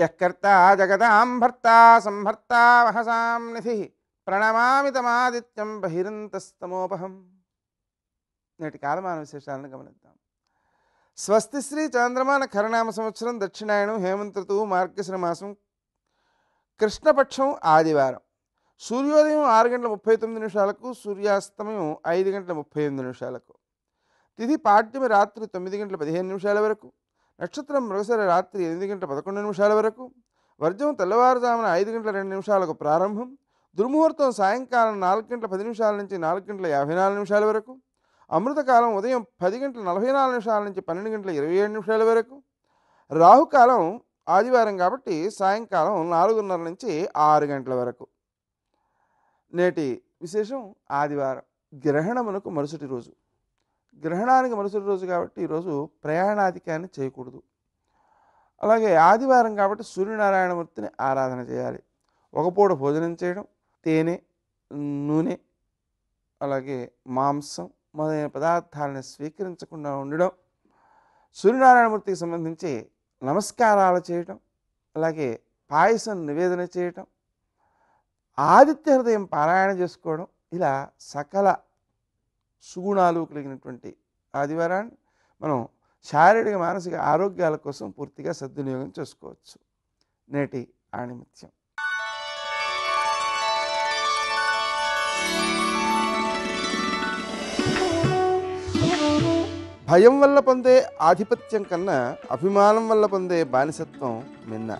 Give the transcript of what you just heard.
యకర్త జగదాం భర్త సంభర్త వహసాం నిధి ప్రణమామి తమాదిత్యం బహిరంతస్తమోపహం నేటి కాలమాన విశేషాలను గమనిద్దాం. స్వస్తి శ్రీ చాంద్రమాన కరణామ సంవత్సరం దక్షిణాయనం హేమంత ఋతువు మార్గశిర మాసం కృష్ణపక్షం ఆదివారం. సూర్యోదయం ఆరు గంటల ముప్పై తొమ్మిది నిమిషాలకు సూర్యాస్తమయం ఐదు గంటల ముప్పై ఎనిమిది నిమిషాలకు. తిథి పాడ్యమి రాత్రి తొమ్మిది గంటల పదిహేను నిమిషాల వరకు నక్షత్రం మృగసర రాత్రి ఎనిమిది గంటల పదకొండు నిమిషాల వరకు వర్జం తెల్లవారుజామున ఐదు గంటల రెండు నిమిషాలకు ప్రారంభం దుర్ముహూర్తం సాయంకాలం నాలుగు గంటల పది నిమిషాల నుంచి నాలుగు గంటల యాభై నాలుగు నిమిషాల వరకు అమృతకాలం ఉదయం పది గంటల నలభై నాలుగు నిమిషాల నుంచి పన్నెండు గంటల ఇరవై ఏడు నిమిషాల వరకు రాహుకాలం ఆదివారం కాబట్టి సాయంకాలం నాలుగున్నర నుంచి ఆరు గంటల వరకు. నేటి విశేషం ఆదివారం గ్రహణమునకు మరుసటి రోజు. గ్రహణానికి మరుసటి రోజు కాబట్టి ఈరోజు ప్రయాణాధికాన్ని చేయకూడదు. అలాగే ఆదివారం కాబట్టి సూర్యనారాయణమూర్తిని ఆరాధన చేయాలి. ఒక పూట భోజనం చేయడం తేనె నూనె అలాగే మాంసం మొదలైన పదార్థాలను స్వీకరించకుండా ఉండడం సూర్యనారాయణమూర్తికి సంబంధించి నమస్కారాలు చేయటం అలాగే పాయసం నివేదన చేయటం ఆదిత్య హృదయం పారాయణ చేసుకోవడం ఇలా సకల సుగుణాలు కలిగినటువంటి ఆదివారాన్ని మనం శారీరక మానసిక ఆరోగ్యాల కోసం పూర్తిగా సద్వినియోగం చేసుకోవచ్చు. నేటి ఆణిమిత్యం భయం వల్ల పొందే ఆధిపత్యం కన్నా అభిమానం వల్ల పొందే బానిసత్వం మిన్న.